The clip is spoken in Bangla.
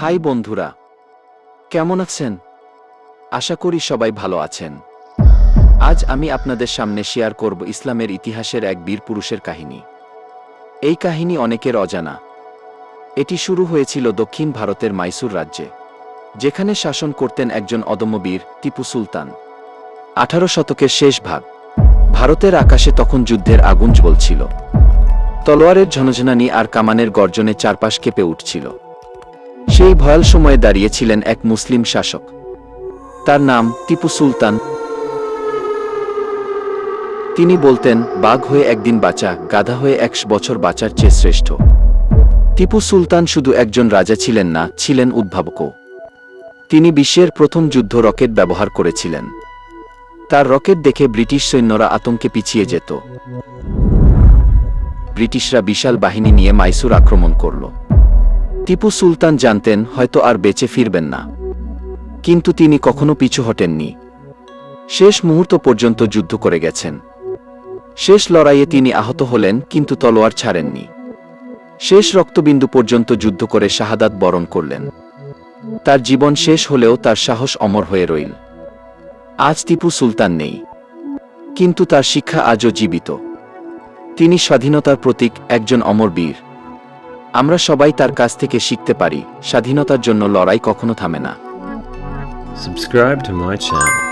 হাই বন্ধুরা, কেমন আছেন? আশা করি সবাই ভালো আছেন। আজ আমি আপনাদের সামনে শেয়ার করব ইসলামের ইতিহাসের এক বীর পুরুষের কাহিনী। এই কাহিনী অনেকের অজানা। এটি শুরু হয়েছিল দক্ষিণ ভারতের মাইসুর রাজ্যে, যেখানে শাসন করতেন একজন অদম্য বীর টিপু সুলতান। আঠারো শতকের শেষ ভাগ, ভারতের আকাশে তখন যুদ্ধের আগুন জ্বলছিল। তলোয়ারের ঝনঝনানি আর কামানের গর্জনে চারপাশ কেঁপে উঠছিল। সেই ভয়াল সময়ে দাঁড়িয়েছিলেন এক মুসলিম শাসক। তার নাম টিপু সুলতান। তিনি বলতেন, বাঘ হয়ে একদিন বাঁচা, গাধা হয়ে একশ বছর বাঁচার চেয়ে শ্রেষ্ঠ। টিপু সুলতান শুধু একজন রাজা ছিলেন না, ছিলেন উদ্ভাবকও। তিনি বিশ্বের প্রথম যুদ্ধ রকেট ব্যবহার করেছিলেন। তার রকেট দেখে ব্রিটিশ সৈন্যরা আতঙ্কে পিছিয়ে যেত। ব্রিটিশরা বিশাল বাহিনী নিয়ে মাইসুর আক্রমণ করল। টিপু সুলতান জানতেন, হয়তো আর বেঁচে ফিরবেন না। কিন্তু তিনি কখনো পিছু হটেননি। শেষ মুহূর্ত পর্যন্ত যুদ্ধ করে গেছেন। শেষ লড়াইয়ে তিনি আহত হলেন, কিন্তু তলোয়ার ছাড়েননি। শেষ রক্তবিন্দু পর্যন্ত যুদ্ধ করে শাহাদাত বরণ করলেন। তার জীবন শেষ হলেও তার সাহস অমর হয়ে রইল। আজ টিপু সুলতান নেই। কিন্তু তার শিক্ষা আজও জীবিত। তিনি স্বাধীনতার প্রতীক একজন অমর বীর। আমরা সবাই তার কাছ থেকে শিখতে পারি স্বাধীনতার জন্য লড়াই কখনো থামে না Subscribe to my channel.